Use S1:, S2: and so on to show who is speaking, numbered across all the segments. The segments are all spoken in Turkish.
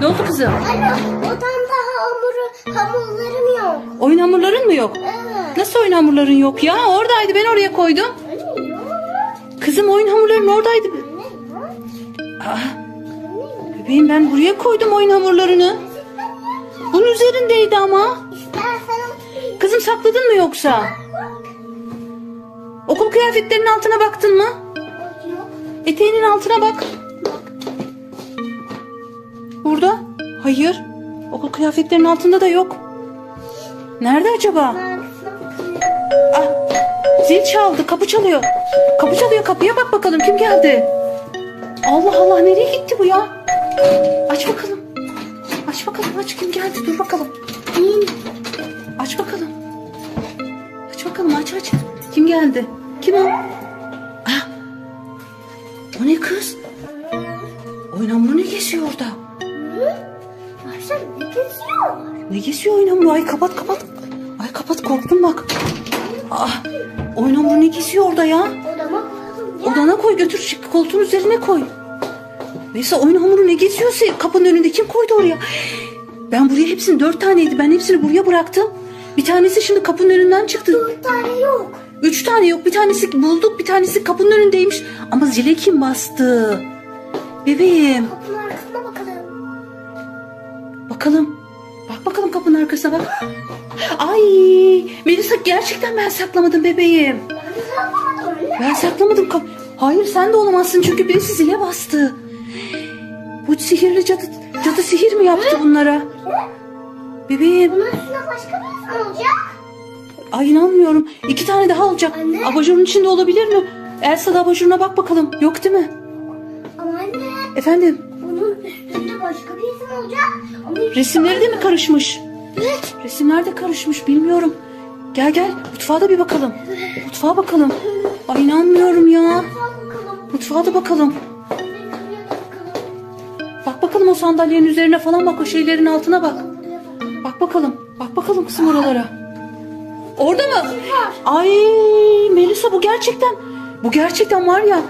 S1: Ne oldu kızım?
S2: Anne odamda hamuru, hamurlarım yok.
S1: Oyun hamurların mı yok?
S2: Evet.
S1: Nasıl oyun hamurların yok ya? Oradaydı ben oraya koydum.
S2: Anne yok.
S1: Kızım oyun hamurların oradaydı.
S2: Anne yok.
S1: Bebeğim ben buraya koydum oyun hamurlarını. Bunun üzerindeydi ama. Kızım sakladın mı yoksa? Okul kıyafetlerinin altına baktın mı?
S2: yok.
S1: Eteğinin altına bak. Burada? Hayır. Okul kıyafetlerinin altında da yok. Nerede acaba? Ah, zil çaldı. Kapı çalıyor. Kapı çalıyor. Kapıya bak bakalım kim geldi. Allah Allah nereye gitti bu ya? Aç bakalım. Aç bakalım aç kim geldi dur bakalım. Aç bakalım. Aç bakalım aç aç. Kim geldi? Kim o? Ah. O ne kız? Ne geziyor orada?
S2: Ayşe ne geziyor?
S1: Ne geziyor oyun hamuru? Ay kapat kapat. Ay kapat korktum bak. Ah, oyun hamuru ne geziyor orada ya?
S2: Odama koyalım ya.
S1: Odana koy götür çık, koltuğun üzerine koy. Neyse oyun hamuru ne geziyorsa kapının önünde kim koydu oraya? Ben buraya hepsini dört taneydi ben hepsini buraya bıraktım. Bir tanesi şimdi kapının önünden çıktı.
S2: Dört tane yok.
S1: Üç tane yok bir tanesi bulduk bir tanesi kapının önündeymiş. Ama zile kim bastı? Bebeğim
S2: bakalım.
S1: Bakalım. Bak bakalım kapının arkasına bak. Ay Melisa gerçekten ben saklamadım bebeğim.
S2: Ben saklamadım öyle.
S1: Ben saklamadım. Kap Hayır sen de olamazsın çünkü birisi zile bastı. Bu sihirli cadı, cadı sihir mi yaptı bunlara? Bebeğim
S2: Bunun üstüne başka bir olacak.
S1: ay inanmıyorum. İki tane daha olacak.
S2: Anne.
S1: Abajurun içinde olabilir mi? Elsa da abajuruna bak bakalım. Yok değil mi?
S2: Ama anne
S1: Efendim
S2: bunun üstünde başka bir insan olacak. Ama
S1: resimleri de mi karışmış?
S2: Evet.
S1: Resimler de karışmış bilmiyorum. Gel gel mutfağa da bir bakalım. Mutfağa bakalım. Ay inanmıyorum ya.
S2: Mutfağa
S1: da bakalım. Bak bakalım o sandalyenin üzerine falan bak o şeylerin altına bak. Bak bakalım. Bak bakalım kızım oralara. Orada mı? Ay Melisa bu gerçekten. Bu gerçekten var ya.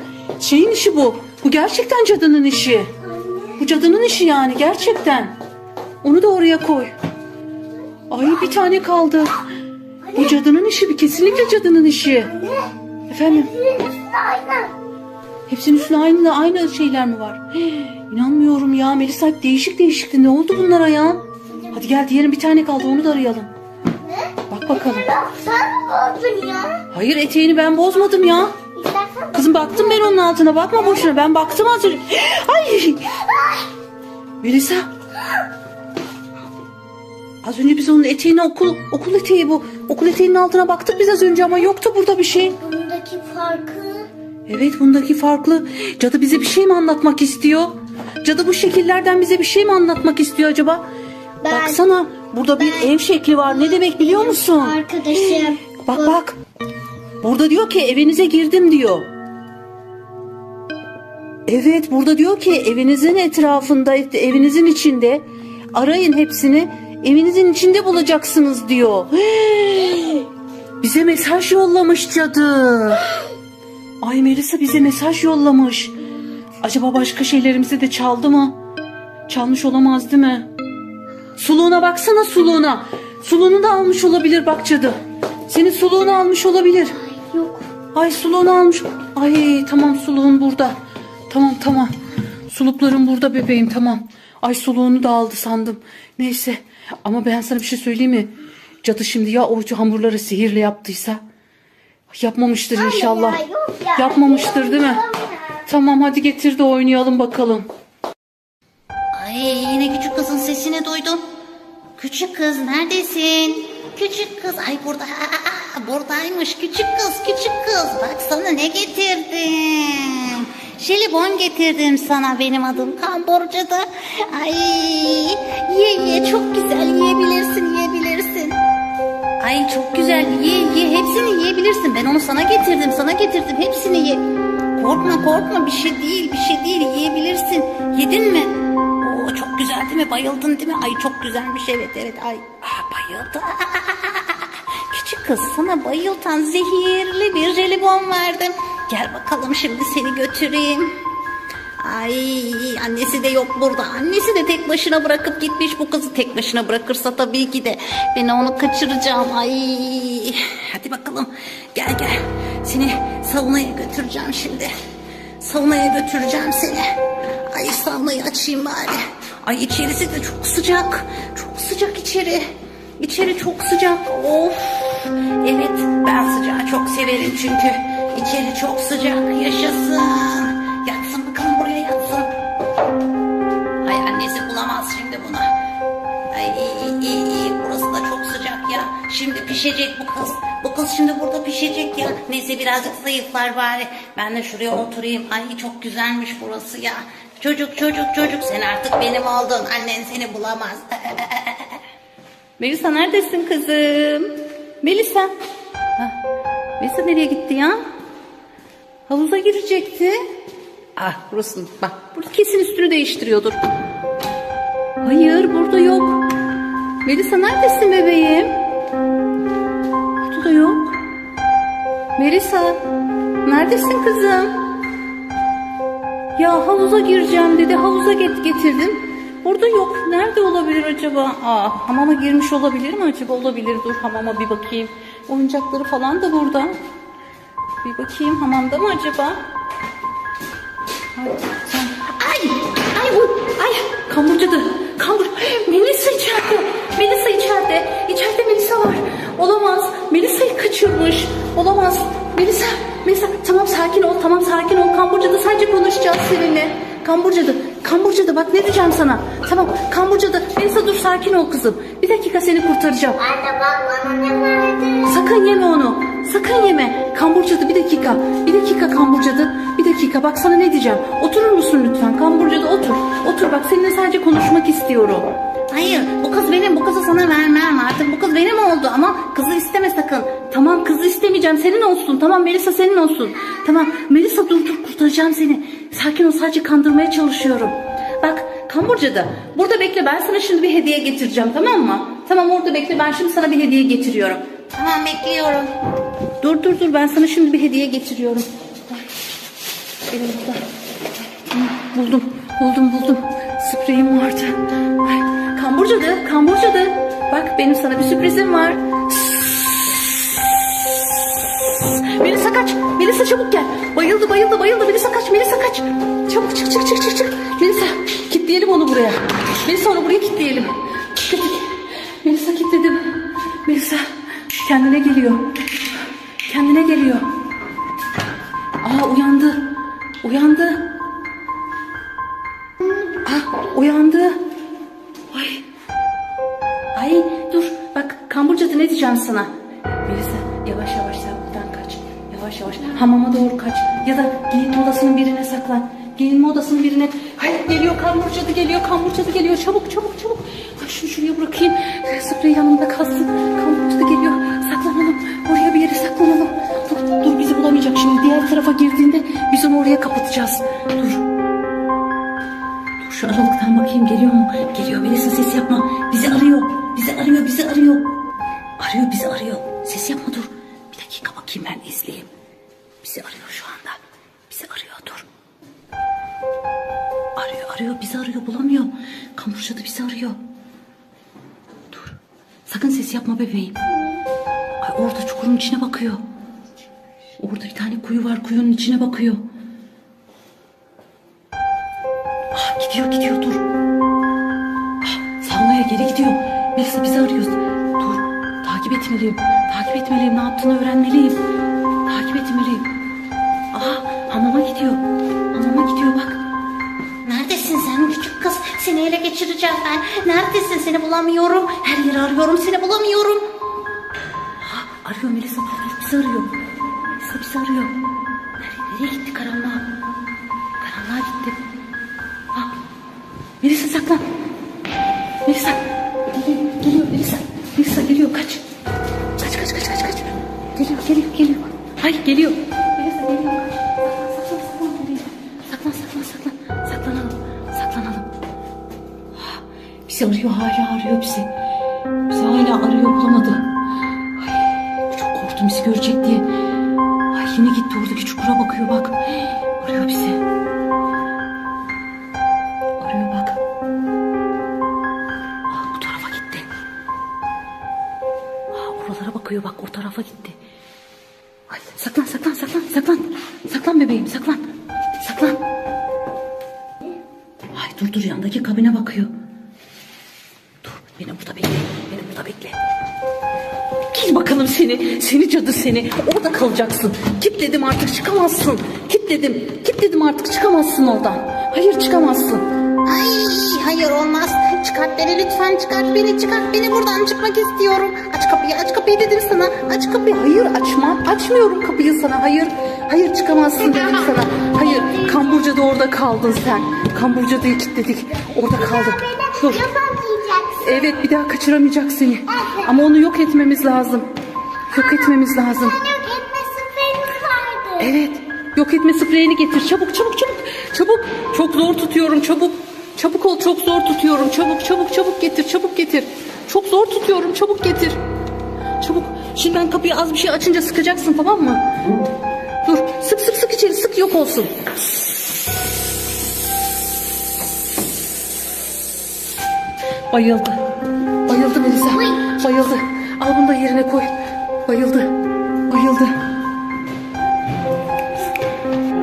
S1: Şeyin işi bu. Bu gerçekten cadının işi. Bu cadının işi yani gerçekten. Onu da oraya koy. Ay bir tane kaldı. Bu cadının işi bir kesinlikle cadının işi. Efendim hepsinin üstüne aynı aynı şeyler mi var? Hii, İnanmıyorum ya Melisa değişik değişikti. Ne oldu bunlara ya? Hadi gel diğerin bir tane kaldı onu da arayalım. Bak bakalım.
S2: Bak sen bozdun ya.
S1: Hayır eteğini ben bozmadım ya. Kızım baktım ben onun altına bakma boşuna ben baktım az önce. Ay! Melisa. Az önce biz onun eteğine okul okul eteği bu. Okul eteğinin altına baktık biz az önce ama yoktu burada bir şey.
S2: bundaki farkı
S1: Evet bundaki farklı. Cadı bize bir şey mi anlatmak istiyor? Cadı bu şekillerden bize bir şey mi anlatmak istiyor acaba?
S2: Ben-
S1: Baksana burada bir ev şekli var. Ne demek biliyor musun?
S2: arkadaşım.
S1: Bak bak. Burada diyor ki evinize girdim diyor. Evet burada diyor ki evinizin etrafında evinizin içinde arayın hepsini evinizin içinde bulacaksınız diyor. Bize mesaj yollamış cadı. Ay Melisa bize mesaj yollamış. Acaba başka şeylerimizi de çaldı mı? Çalmış olamaz değil mi? Suluğuna baksana suluğuna. Suluğunu da almış olabilir bak cadı. Senin suluğunu almış olabilir.
S2: Yok.
S1: Ay suluğunu almış. Ay tamam suluğun burada. Tamam tamam. Sulukların burada bebeğim tamam. Ay suluğunu da aldı sandım. Neyse ama ben sana bir şey söyleyeyim mi? Cadı şimdi ya o hamurları sihirle yaptıysa? Yapmamıştır inşallah.
S2: ya, yok ya.
S1: Yapmamıştır değil mi? Tamam hadi getir de oynayalım bakalım.
S3: Ay yine küçük kızın sesini duydum. Küçük kız neredesin? Küçük kız ay burada Aa, buradaymış küçük kız küçük kız. Bak sana ne getirdim. Jelibon getirdim sana benim adım Kamburca'da. Ay ye ye çok güzel yiyebilirsin yiyebilirsin. Ay çok güzel ye ye hepsini yiyebilirsin. Ben onu sana getirdim sana getirdim hepsini ye. Korkma korkma bir şey değil bir şey değil yiyebilirsin. Yedin mi? Oo çok güzel değil mi? Bayıldın değil mi? Ay çok güzelmiş evet evet ay. Aa, bayıldı. Küçük kız sana bayıltan zehirli bir jelibon verdim. Gel bakalım şimdi seni götüreyim.
S1: Ay annesi de yok burada. Annesi de tek başına bırakıp gitmiş. Bu kızı tek başına bırakırsa tabii ki de ben onu kaçıracağım. Ay hadi bakalım. Gel gel. Seni saunaya götüreceğim şimdi. Saunaya götüreceğim seni. Ay saunayı açayım bari. Ay içerisi de çok sıcak. Çok sıcak içeri. İçeri çok sıcak. Of. Evet ben sıcağı çok severim çünkü. İçeri çok sıcak. Yaşasın. Yatsın bakalım buraya yatsın. Ay annesi bulamaz şimdi bunu. Ay iyi iyi iyi burası da çok sıcak ya. Şimdi pişecek bu kız. Bu kız şimdi burada pişecek ya. Neyse birazcık zayıflar bari. Ben de şuraya oturayım. Ay çok güzelmiş burası ya. Çocuk çocuk çocuk sen artık benim oldun. Annen seni bulamaz. Melisa neredesin kızım? Melisa. Ha, Melisa nereye gitti ya? Havuza girecekti. Ah burası bak burada kesin üstünü değiştiriyordur. Hayır burada yok. Melisa neredesin bebeğim? Burada da yok. Melisa neredesin kızım? Ya havuza gireceğim dedi. Havuza get getirdim. Burada yok. Nerede olabilir acaba? Aa, hamama girmiş olabilir mi acaba? Olabilir. Dur hamama bir bakayım. Oyuncakları falan da burada. Bir bakayım hamamda mı acaba? Ay, ay, bu, ay, kambur cadı, kambur. Melisa içeride, Melisa içeride, içeride Melisa var. Olamaz, Melisa'yı kaçırmış. Olamaz, Melisa, Melisa, tamam sakin ol, tamam sakin ol. Kambur cadı sadece konuşacağız seninle. Kambur cadı, kambur cadı bak ne diyeceğim sana. Tamam, kambur cadı, Melisa dur sakin ol kızım. Bir dakika seni kurtaracağım.
S4: Anne bak bana ne?
S1: Sakın yeme onu. Sakın yeme. Kamburcadı bir dakika. Bir dakika kamburcadı. Bir dakika bak sana ne diyeceğim. Oturur musun lütfen? Kamburcadı otur. Otur bak seninle sadece konuşmak istiyorum. Hayır bu kız benim bu kızı sana vermem artık bu kız benim oldu ama kızı isteme sakın. Tamam kızı istemeyeceğim senin olsun tamam Melisa senin olsun. Tamam Melisa dur dur kurtaracağım seni. Sakin ol sadece kandırmaya çalışıyorum. Bak kamburcadı burada bekle ben sana şimdi bir hediye getireceğim tamam mı? Tamam orada bekle ben şimdi sana bir hediye getiriyorum. Tamam bekliyorum. Dur dur dur ben sana şimdi bir hediye getiriyorum. Benim burada. Buldum buldum buldum. Spreyim vardı. Ay, kamburcadı kamburcadı. Bak benim sana bir sürprizim var. Melisa kaç. Melisa çabuk gel. Bayıldı bayıldı bayıldı. Melisa kaç. Melisa kaç. Çabuk çık çık çık çık çık. Melisa kilitleyelim onu buraya. Melisa onu buraya kilitleyelim. Melisa kilitledim. Melisa kendine geliyor. Kendine geliyor. Aa uyandı. Uyandı. Giyinme odasının birine. Ay geliyor kamburcadı geliyor kamburcadı geliyor. Çabuk çabuk çabuk. Ay şunu şuraya bırakayım. Sprey yanımda kalsın. Kamburcadı geliyor. Saklanalım. Oraya bir yere saklanalım. Dur, dur bizi bulamayacak şimdi. Diğer tarafa girdiğinde biz onu oraya kapatacağız. Dur. Dur şu aralıktan bakayım geliyor mu? Geliyor Melisa ses yapma. Bizi arıyor. Bizi arıyor bizi arıyor. Arıyor bizi arıyor. Ses yapma dur. Bir dakika bakayım ben izleyeyim. Bizi arıyor şu anda. Bizi arıyor dur. Arıyor arıyor bizi arıyor bulamıyor. Kamburcadı bizi arıyor. Dur. Sakın ses yapma bebeğim. Ay orada çukurun içine bakıyor. Orada bir tane kuyu var kuyunun içine bakıyor. Ah gidiyor gidiyor dur. Ah saunaya geri gidiyor. Melisa bizi arıyor. Dur takip etmeliyim. Takip etmeliyim ne yaptığını öğrenmeliyim. Takip etmeliyim. Aha hamama gidiyor. Hamama gidiyor bak. Seni ele geçireceğim ben. Neredesin seni bulamıyorum. Her yeri arıyorum seni bulamıyorum. Ha, arıyor Melisa bizi arıyor. Melisa bizi arıyor. Nereye, nereye gitti karanlığa? Karanlığa gitti. Ha, Melisa saklan. Bizi arıyor hala arıyor bizi. Bizi hala arıyor bulamadı. Ay, çok korktum bizi görecek diye. Ay yine gitti oradaki çukura bakıyor bak. Arıyor bizi. Arıyor bak. Bu tarafa gitti. Aa, bakıyor bak o tarafa gitti. Ay, saklan saklan saklan saklan. Saklan bebeğim saklan. Saklan. Ay dur dur yandaki kabine bakıyor. Seni. Seni cadı seni. Orada kalacaksın. Kilitledim artık çıkamazsın. Kilitledim. Kilitledim artık çıkamazsın oradan. Hayır çıkamazsın.
S5: Ay hayır olmaz. Çıkart beni lütfen çıkart beni çıkart beni buradan çıkmak istiyorum. Aç kapıyı aç kapıyı dedim sana. Aç kapıyı.
S1: Hayır açmam. Açmıyorum kapıyı sana. Hayır. Hayır çıkamazsın dedim sana. Hayır. Kamburca'da orada kaldın sen. Kamburca'dayı kilitledik. Orada kaldın. Dur. Evet bir daha kaçıramayacak seni. Ama onu yok etmemiz lazım. Yok etmemiz lazım.
S2: Yok etme spreyimiz vardı.
S1: Evet. Yok etme spreyini getir. Çabuk çabuk çabuk. Çabuk. Çok zor tutuyorum çabuk. Çabuk ol çok zor tutuyorum. Çabuk çabuk çabuk getir çabuk getir. Çok zor tutuyorum çabuk getir. Çabuk. Şimdi ben kapıyı az bir şey açınca sıkacaksın tamam mı? Dur. Sık sık sık içeri sık yok olsun. Bayıldı. Bayıldı Melisa. Bayıldı. Al bunu da yerine koy. Bayıldı. Bayıldı.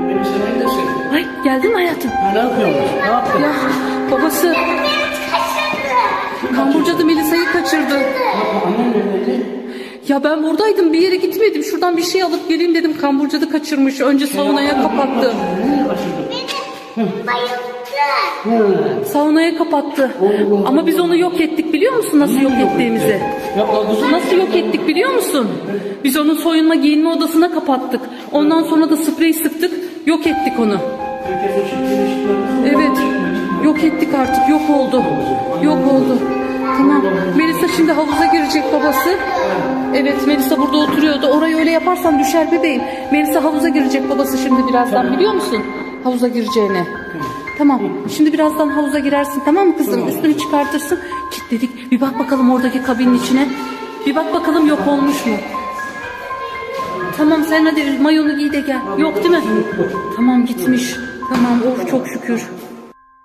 S6: Beni.
S1: Ay geldin mi hayatım?
S6: Ne yapıyorsun? Ne yaptın?
S1: Ya babası Kamburca'da Melisa'yı kaçırdı.
S6: Annem neredeydi?
S1: Ya ben buradaydım bir yere gitmedim. Şuradan bir şey alıp geleyim dedim. Kamburca'da kaçırmış. Önce saunaya kapattı.
S6: Kaçırdın?
S2: Bayıldı.
S6: Hı.
S1: Saunaya kapattı. Ama biz onu yok ettik biliyor musun nasıl yok ettiğimizi? Nasıl yok ettik biliyor musun? Biz onu soyunma giyinme odasına kapattık. Ondan sonra da sprey sıktık. Yok ettik onu. Evet. Yok ettik artık. Yok oldu. Yok oldu. Tamam. Melisa şimdi havuza girecek babası. Evet Melisa burada oturuyordu. Orayı öyle yaparsan düşer bebeğim. Melisa havuza girecek babası şimdi birazdan biliyor musun? Havuza gireceğini. Tamam. Şimdi birazdan havuza girersin tamam mı kızım? Üstünü çıkartırsın. Kilitledik. Bir bak bakalım oradaki kabinin içine. Bir bak bakalım yok olmuş mu? Tamam sen hadi mayonu giy de gel. Yok değil mi? Tamam gitmiş. Tamam of çok şükür.